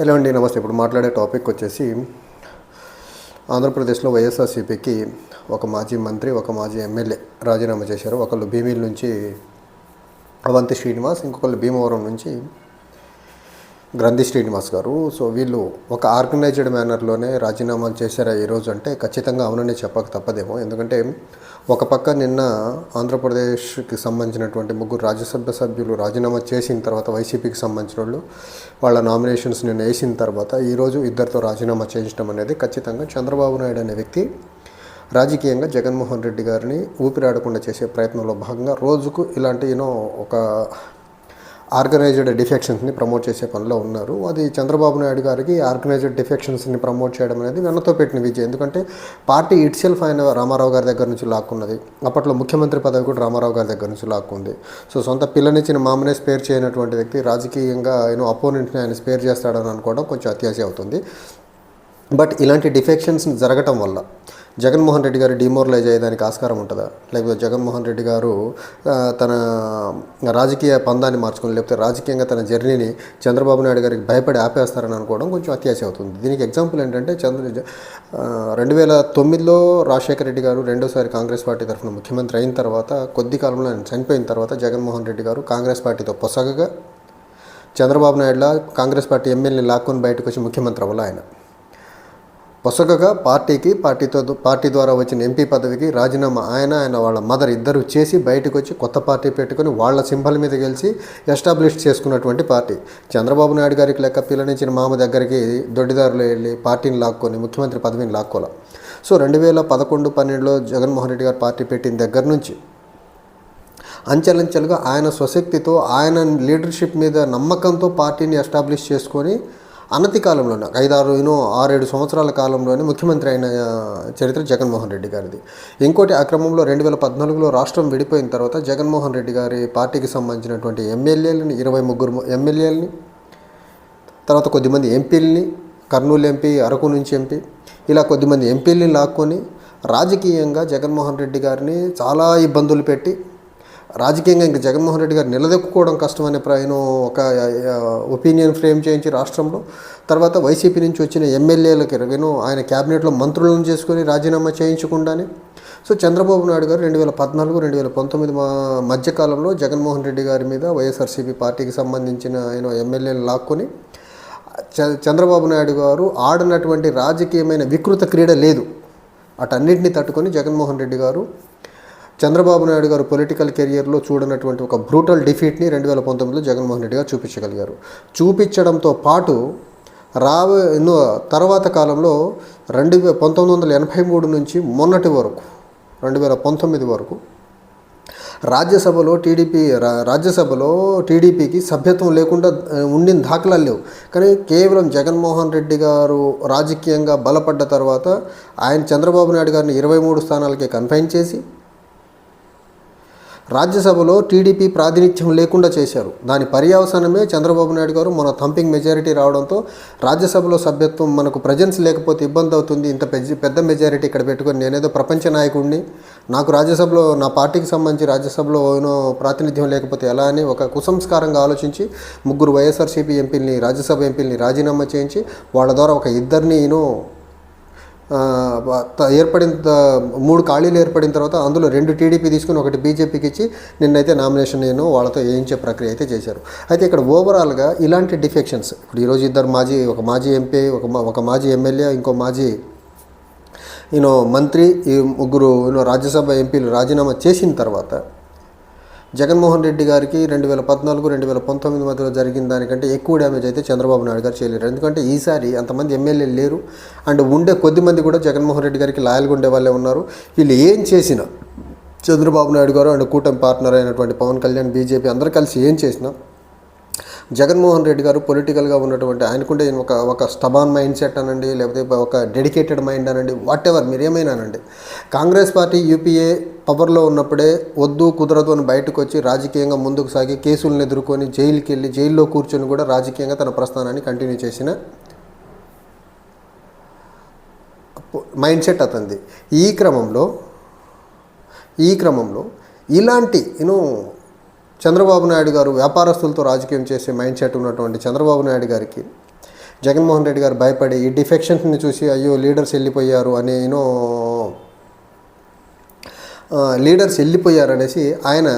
Hello అండి నమస్తే. ఇప్పుడు మాట్లాడే టాపిక్ వచ్చేసి ఆంధ్రప్రదేశ్లో వైఎస్ఆర్సీపీకి ఒక మాజీ మంత్రి ఒక మాజీ ఎమ్మెల్యే రాజీనామా చేశారు. ఒకళ్ళు భీమిల్ నుంచి అవంతి శ్రీనివాస్ ఇంకొకళ్ళు భీమవరం నుంచి గ్రంథి శ్రీనివాస్ గారు. సో వీళ్ళు ఒక ఆర్గనైజ్డ్ మేనర్లోనే రాజీనామాలు చేశారా ఈరోజు అంటే ఖచ్చితంగా అవుననే చెప్పక తప్పదేమో. ఎందుకంటే ఒక పక్క నిన్న ఆంధ్రప్రదేశ్కి సంబంధించినటువంటి ముగ్గురు రాజ్యసభ సభ్యులు రాజీనామా చేసిన తర్వాత వైసీపీకి సంబంధించిన వాళ్ళు వాళ్ళ నామినేషన్స్ నిన్న వేసిన తర్వాత ఈరోజు ఇద్దరితో రాజీనామా చేయించడం అనేది ఖచ్చితంగా చంద్రబాబు నాయుడు అనే వ్యక్తి రాజకీయంగా జగన్మోహన్ రెడ్డి గారిని ఊపిరాడకుండా చేసే ప్రయత్నంలో భాగంగా రోజుకు ఇలాంటి యూనో ఒక ఆర్గనైజ్డ్ డిఫెక్షన్స్ని ప్రమోట్ చేసే పనిలో ఉన్నారు. అది చంద్రబాబు నాయుడు గారికి ఆర్గనైజ్డ్ డిఫెక్షన్స్ని ప్రమోట్ చేయడం అనేది వెన్నతో పెట్టిన విజయం. ఎందుకంటే పార్టీ ఇట్సెల్ఫ్ ఆయన రామారావు గారి దగ్గర నుంచి లాక్కున్నది. అప్పట్లో ముఖ్యమంత్రి పదవి కూడా రామారావు గారి దగ్గర నుంచి లాక్కుంది. సో సొంత పిల్లనిచ్చిన మామనే స్పేర్ చేయనటువంటి వ్యక్తి రాజకీయంగా ఆయన అపోనెంట్ని ఆయన స్పేర్ చేస్తాడని అనుకోవడం కొంచెం అత్యాశ అవుతుంది. బట్ ఇలాంటి డిఫెక్షన్స్ జరగటం వల్ల జగన్మోహన్ రెడ్డి గారు డిమోరలైజ్ అయ్యేదానికి ఆస్కారం ఉంటుందా? లేకపోతే జగన్మోహన్ రెడ్డి గారు తన రాజకీయ పందాన్ని మార్చుకుని లేకపోతే రాజకీయంగా తన జర్నీని చంద్రబాబు నాయుడు గారికి భయపడి ఆపేస్తారని అనుకోవడం కొంచెం అత్యాశ అవుతుంది. దీనికి ఎగ్జాంపుల్ ఏంటంటే చంద్ర రెండు వేల తొమ్మిదిలో రాజశేఖర రెడ్డి గారు రెండోసారి కాంగ్రెస్ పార్టీ తరఫున ముఖ్యమంత్రి అయిన తర్వాత కొద్ది కాలంలో ఆయన చనిపోయిన తర్వాత జగన్మోహన్ రెడ్డి గారు కాంగ్రెస్ పార్టీతో పొసగగా చంద్రబాబు నాయుడులా కాంగ్రెస్ పార్టీ ఎమ్మెల్యేని లాక్కొని బయటకు వచ్చి ముఖ్యమంత్రి అవ్వాలి ఆయన? పొసగగా పార్టీకి పార్టీతో పార్టీ ద్వారా వచ్చిన ఎంపీ పదవికి రాజీనామా ఆయన ఆయన వాళ్ళ మదర్ ఇద్దరు చేసి బయటకు వచ్చి కొత్త పార్టీ పెట్టుకొని వాళ్ళ సింబల్ మీద గెలిచి ఎస్టాబ్లిష్ చేసుకున్నటువంటి పార్టీ. చంద్రబాబు నాయుడు గారికి లెక్క పిల్లనిచ్చిన మామ దగ్గరికి దొడ్డిదారులు వెళ్ళి పార్టీని లాక్కొని ముఖ్యమంత్రి పదవిని లాక్కోలే. సో రెండు వేల పదకొండు పన్నెండులో జగన్మోహన్ రెడ్డి గారు పార్టీ పెట్టిన దగ్గర నుంచి అంచెలంచెలుగా ఆయన స్వశక్తితో ఆయన లీడర్షిప్ మీద నమ్మకంతో పార్టీని ఎస్టాబ్లిష్ చేసుకొని అనతి కాలంలోనే ఐదారు యూనో ఆరేడు సంవత్సరాల కాలంలోనే ముఖ్యమంత్రి అయిన చరిత్ర జగన్మోహన్ రెడ్డి గారిది. ఇంకోటి ఆ క్రమంలో రెండు వేల పద్నాలుగులో రాష్ట్రం విడిపోయిన తర్వాత జగన్మోహన్ రెడ్డి గారి పార్టీకి సంబంధించినటువంటి ఎమ్మెల్యేలని ఇరవై ముగ్గురు ఎమ్మెల్యేలని తర్వాత కొద్దిమంది ఎంపీలని కర్నూలు ఎంపీ అరకు నుంచి ఎంపీ ఇలా కొద్దిమంది ఎంపీలని లాక్కొని రాజకీయంగా జగన్మోహన్ రెడ్డి గారిని చాలా ఇబ్బందులు పెట్టి రాజకీయంగా ఇంకా జగన్మోహన్ రెడ్డి గారు నిలదొక్కుకోవడం కష్టం అనే ప్రయాణం ఒక ఒపీనియన్ ఫ్రేమ్ చేయించి రాష్ట్రంలో. తర్వాత వైసీపీ నుంచి వచ్చిన ఎమ్మెల్యేలకి నేను ఆయన క్యాబినెట్లో మంత్రులను చేసుకొని రాజీనామా చేయించకుండానే. సో చంద్రబాబు నాయుడు గారు రెండు వేల పద్నాలుగు రెండు వేల పంతొమ్మిది మా మధ్యకాలంలో జగన్మోహన్ రెడ్డి గారి మీద వైఎస్ఆర్సీపీ పార్టీకి సంబంధించిన ఆయన ఎమ్మెల్యేలు లాక్కొని చంద్రబాబు నాయుడు గారు ఆడినటువంటి రాజకీయమైన వికృత క్రీడ లేదు. అటన్నిటిని తట్టుకొని జగన్మోహన్ రెడ్డి గారు చంద్రబాబు నాయుడు గారు పొలిటికల్ కెరియర్లో చూడనటువంటి ఒక బ్రూటల్ డిఫీట్ని రెండు వేల పంతొమ్మిదిలో జగన్మోహన్ రెడ్డి గారు చూపించగలిగారు. చూపించడంతో పాటు రాబో ఎన్నో తర్వాత కాలంలో రెండు వే పంతొమ్మిది వందల ఎనభై మూడు నుంచి మొన్నటి వరకు రెండు వేల పంతొమ్మిది వరకు రాజ్యసభలో టీడీపీ రా- రాజ్యసభలో టీడీపీకి సభ్యత్వం లేకుండా ఉండిన దాఖలాలు లేవు. కానీ కేవలం జగన్మోహన్ రెడ్డి గారు రాజకీయంగా బలపడ్డ తర్వాత ఆయన చంద్రబాబు నాయుడు గారిని ఇరవై మూడు స్థానాలకే కన్ఫైన్ చేసి రాజ్యసభలో టీడీపీ ప్రాతినిధ్యం లేకుండా చేశారు. దాని పర్యవసానమే చంద్రబాబు నాయుడు గారు మన థంపింగ్ మెజారిటీ రావడంతో రాజ్యసభలో సభ్యత్వం మనకు ప్రజెన్స్ లేకపోతే ఇబ్బంది అవుతుంది. ఇంత పెద్ద పెద్ద మెజారిటీ ఇక్కడ పెట్టుకొని నేనేదో ప్రపంచ నాయకుడిని నాకు రాజ్యసభలో నా పార్టీకి సంబంధించి రాజ్యసభలో ఏనో ప్రాతినిధ్యం లేకపోతే ఎలా అని ఒక కుసంస్కారంగా ఆలోచించి ముగ్గురు వైఎస్ఆర్సీపీ ఎంపీల్ని రాజ్యసభ ఎంపీని రాజీనామా చేయించి వాళ్ళ ద్వారా ఒక ఇద్దరిని యూనో ఏర్పడిన మూడు ఖాళీలు ఏర్పడిన తర్వాత అందులో రెండు టీడీపీ తీసుకుని ఒకటి బీజేపీకి ఇచ్చి నిన్నైతే నామినేషన్ నేను వాళ్ళతో వేయించే ప్రక్రియ అయితే చేశారు. అయితే ఇక్కడ ఓవరాల్గా ఇలాంటి డిఫెక్షన్స్ ఇప్పుడు ఈరోజు ఇద్దరు మాజీ ఒక మాజీ ఎంపీ ఒక మా- ఒక మాజీ ఎమ్మెల్యే ఇంకో మాజీ యూనో మంత్రి ఈ ముగ్గురు యూనో రాజ్యసభ ఎంపీలు రాజీనామా చేసిన తర్వాత జగన్మోహన్ రెడ్డి గారికి రెండు వేల పద్నాలుగు రెండు వేల పంతొమ్మిది మధ్యలో జరిగిన దానికంటే ఎక్కువ డ్యామేజ్ అయితే చంద్రబాబు నాయుడు గారు చేయలేరు. ఎందుకంటే ఈసారి అంతమంది ఎమ్మెల్యేలు లేరు. అండ్ ఉండే కొద్ది మంది కూడా జగన్మోహన్ రెడ్డి గారికి లాయల్గా ఉండే వాళ్ళే ఉన్నారు. వీళ్ళు ఏం చేసినా చంద్రబాబు నాయుడు గారు అండ్ కూటమి పార్ట్నర్ అయినటువంటి పవన్ కళ్యాణ్ బీజేపీ అందరూ కలిసి ఏం చేసినా జగన్మోహన్ రెడ్డి గారు పొలిటికల్గా ఉన్నటువంటి ఆయనకుంటే ఒక ఒక స్టబాన్ మైండ్ సెట్ అనండి లేకపోతే ఒక డెడికేటెడ్ మైండ్ అనండి వాట్ ఎవర్ మీరు ఏమైనా అనండి. కాంగ్రెస్ పార్టీ యూపీఏ పవర్లో ఉన్నప్పుడే వద్దు కుదరదు అని బయటకు వచ్చి రాజకీయంగా ముందుకు సాగి కేసులను ఎదుర్కొని జైలుకి వెళ్ళి జైల్లో కూర్చొని కూడా రాజకీయంగా తన ప్రస్థానాన్ని కంటిన్యూ చేసిన మైండ్ సెట్ అతంది ఈ క్రమంలో ఈ క్రమంలో ఇలాంటి యూనో చంద్రబాబు నాయుడు గారు వ్యాపారస్తులతో రాజకీయం చేసే మైండ్ సెట్ ఉన్నటువంటి చంద్రబాబు నాయుడు గారికి జగన్మోహన్ రెడ్డి గారు భయపడి ఈ డిఫెక్షన్స్ని చూసి అయ్యో లీడర్స్ వెళ్ళిపోయారు అని యూనో లీడర్స్ వెళ్ళిపోయారు అనేసి ఆయన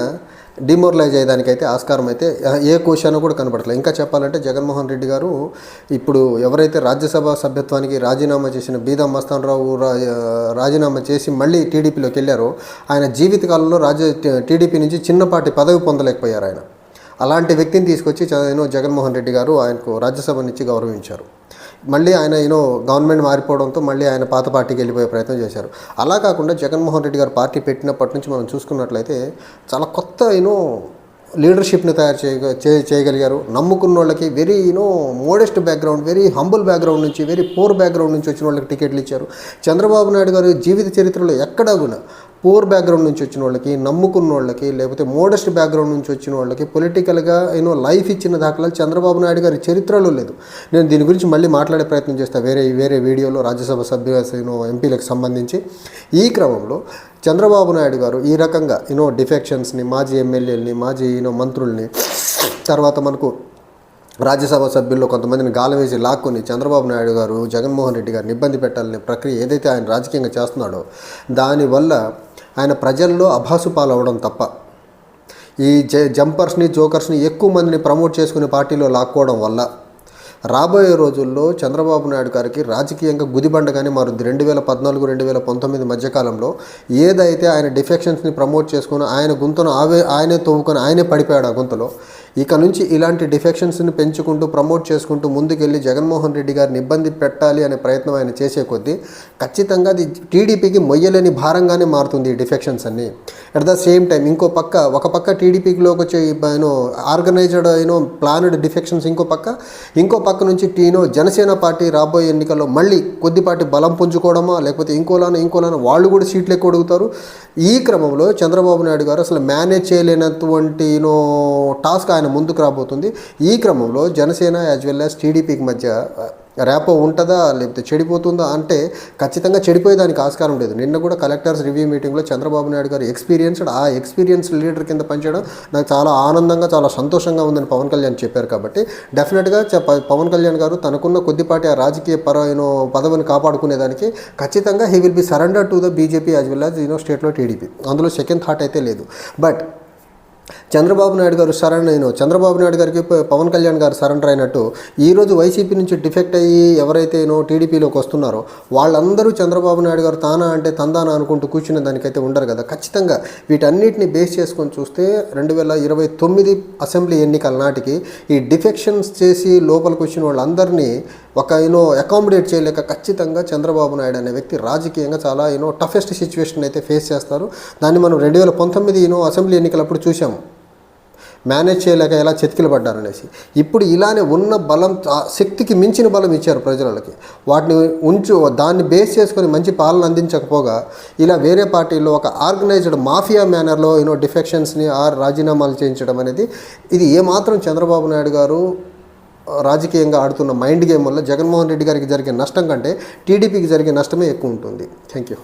డిమోరలైజ్ అయ్యేదానికైతే ఆస్కారం అయితే ఏ కోశానో కూడా కనపడట్లేదు ఇంకా చెప్పాలంటే జగన్మోహన్ రెడ్డి గారు ఇప్పుడు ఎవరైతే రాజ్యసభ సభ్యత్వానికి రాజీనామా చేసిన బీదా మస్తానరావు రా- రాజీనామా చేసి మళ్ళీ టీడీపీలోకి వెళ్ళారో ఆయన జీవితకాలంలో రాజ్య టీడీపీ నుంచి చిన్నపాటి పదవి పొందలేకపోయారు ఆయన. అలాంటి వ్యక్తిని తీసుకొచ్చి చదివిన జగన్మోహన్ రెడ్డి గారు ఆయనకు రాజ్యసభ నుంచి గౌరవించారు. మళ్ళీ ఆయన యూనో గవర్నమెంట్ మారిపోవడంతో మళ్ళీ ఆయన పాత పార్టీకి వెళ్ళిపోయే ప్రయత్నం చేశారు. అలా కాకుండా జగన్మోహన్ రెడ్డి గారు పార్టీ పెట్టినప్పటి నుంచి మనం చూసుకున్నట్లయితే చాలా కొత్త యూనో లీడర్షిప్ని తయారు చేయ చేయగలిగారు. నమ్ముకున్న వాళ్ళకి very you know modest background very humble background నుంచి వెరీ పూర్ బ్యాక్గ్రౌండ్ నుంచి వచ్చిన వాళ్ళకి టికెట్లు ఇచ్చారు. చంద్రబాబు నాయుడు గారు జీవిత చరిత్రలో ఎక్కడా కూడా పూర్ బ్యాక్గ్రౌండ్ నుంచి వచ్చిన వాళ్ళకి నమ్ముకున్న వాళ్ళకి లేకపోతే మోడెస్ట్ బ్యాక్గ్రౌండ్ నుంచి వచ్చిన వాళ్ళకి పొలిటికల్గా యూనో లైఫ్ ఇచ్చిన దాఖలాలు చంద్రబాబు నాయుడు గారి చరిత్రలో లేదు. నేను దీని గురించి మళ్ళీ మాట్లాడే ప్రయత్నం చేస్తాను వేరే వేరే వీడియోలో రాజ్యసభ సభ్య ఎంపీలకు సంబంధించి. ఈ క్రమంలో చంద్రబాబు నాయుడు గారు ఈ రకంగా యూనో డిఫెక్షన్స్ని మాజీ ఎమ్మెల్యేలని మాజీ యూనో మంత్రుల్ని తర్వాత మనకు రాజ్యసభ సభ్యుల్లో కొంతమందిని గాలం వేసి లాక్కుని చంద్రబాబు నాయుడు గారు జగన్మోహన్ రెడ్డి గారిని ఇబ్బంది పెట్టాలనే ప్రక్రియ ఏదైతే ఆయన రాజకీయంగా చేస్తున్నాడో దానివల్ల ఆయన ప్రజల్లో అభాసు పాలవడం తప్ప. ఈ జ జంపర్స్ని జోకర్స్ని ఎక్కువ మందిని ప్రమోట్ చేసుకునే పార్టీలో లాక్కోవడం వల్ల రాబోయే రోజుల్లో చంద్రబాబు నాయుడు గారికి రాజకీయంగా గుదిబండగానే మారుద్ది. రెండు వేల పద్నాలుగు రెండు వేల పంతొమ్మిది మధ్యకాలంలో ఏదైతే ఆయన డిఫెక్షన్స్ని ప్రమోట్ చేసుకుని ఆయన గుంతను ఆవే ఆయనే తవ్వుకొని ఆయనే పడిపోయాడు ఆ గుంతలో ఇక నుంచి ఇలాంటి డిఫెక్షన్స్ని పెంచుకుంటూ ప్రమోట్ చేసుకుంటూ ముందుకెళ్ళి జగన్మోహన్ రెడ్డి గారిని ఇబ్బంది పెట్టాలి అనే ప్రయత్నం ఆయన చేసే కొద్దీ ఖచ్చితంగా అది టీడీపీకి మొయ్యలేని భారంగానే మారుతుంది ఈ డిఫెక్షన్స్ అన్ని. అట్ ద సేమ్ టైం ఇంకో పక్క ఒక పక్క టీడీపీలోకి వచ్చే you know organised you know planned defections ఇంకో పక్క ఇంకో పక్క నుంచి టీనో జనసేన పార్టీ రాబోయే ఎన్నికల్లో మళ్ళీ కొద్దిపాటి బలం పుంజుకోవడమా లేకపోతే ఇంకోలానో ఇంకోలానో వాళ్ళు కూడా సీట్లు ఎక్కువ అడుగుతారు. ఈ క్రమంలో చంద్రబాబు నాయుడు గారు అసలు మేనేజ్ చేయలేనటువంటి యూనో టాస్క్ ఆయన ముందుకు రాబోతుంది. ఈ క్రమంలో జనసేన యాజ్ వెల్ యాజ్ టీడీపీకి మధ్య ర్యాపో ఉంటుందా లేకపోతే చెడిపోతుందా అంటే ఖచ్చితంగా చెడిపోయేదానికి ఆస్కారం లేదు. నిన్న కూడా కలెక్టర్స్ రివ్యూ మీటింగ్లో చంద్రబాబు నాయుడు గారు ఎక్స్పీరియన్స్డ్ ఆ ఎక్స్పీరియన్స్ లీడర్ కింద పనిచేయడం నాకు చాలా ఆనందంగా చాలా సంతోషంగా ఉందని పవన్ కళ్యాణ్ చెప్పారు కాబట్టి డెఫినెట్గా పవన్ కళ్యాణ్ గారు తనకున్న కొద్దిపాటి ఆ రాజకీయ పర యూనో పదవిని కాపాడుకునేదానికి ఖచ్చితంగా he will be surrender to the BJP as well as you know స్టేట్లో టీడీపీ అందులో సెకండ్ థాట్ అయితే లేదు. బట్ చంద్రబాబు నాయుడు గారు సరెండర్ అయిన చంద్రబాబు నాయుడు గారికి పవన్ కళ్యాణ్ గారు సరెండర్ అయినట్టు ఈరోజు వైసీపీ నుంచి డిఫెక్ట్ అయ్యి ఎవరైతేనో టీడీపీలోకి వస్తున్నారో వాళ్ళందరూ చంద్రబాబు నాయుడు గారు తానా అంటే తందానా అనుకుంటూ కూర్చున్న దానికైతే ఉండరు కదా. ఖచ్చితంగా వీటన్నిటిని బేస్ చేసుకొని చూస్తే రెండు వేల ఇరవై తొమ్మిది అసెంబ్లీ ఎన్నికల నాటికి ఈ డిఫెక్షన్స్ చేసి లోపలికి వచ్చిన వాళ్ళందరినీ ఒక యూనో అకామిడేట్ చేయలేక ఖచ్చితంగా చంద్రబాబు నాయుడు అనే వ్యక్తి రాజకీయంగా చాలా యూనో టఫెస్ట్ సిచ్యువేషన్ అయితే ఫేస్ చేస్తారు. దాన్ని మనం రెండు వేల పంతొమ్మిది యూనో అసెంబ్లీ ఎన్నికలప్పుడు చూసాం మేనేజ్ చేయలేక ఎలా చెతికిలు పడ్డారనేసి ఇప్పుడు ఇలానే ఉన్న బలం ఆ శక్తికి మించిన బలం ఇచ్చారు ప్రజలకి. వాటిని ఉంచు దాన్ని బేస్ చేసుకొని మంచి పాలన అందించకపోగా ఇలా వేరే పార్టీలో ఒక ఆర్గనైజ్డ్ మాఫియా మేనర్లో యూనో డిఫెక్షన్స్ని ఆర్ రాజీనామాలు చేయించడం అనేది ఇది ఏమాత్రం చంద్రబాబు నాయుడు గారు రాజకీయంగా ఆడుతున్న మైండ్ గేమ్ వల్ల జగన్మోహన్ రెడ్డి గారికి జరిగే నష్టం కంటే టీడీపీకి జరిగే నష్టమే ఎక్కువ ఉంటుంది. Thank you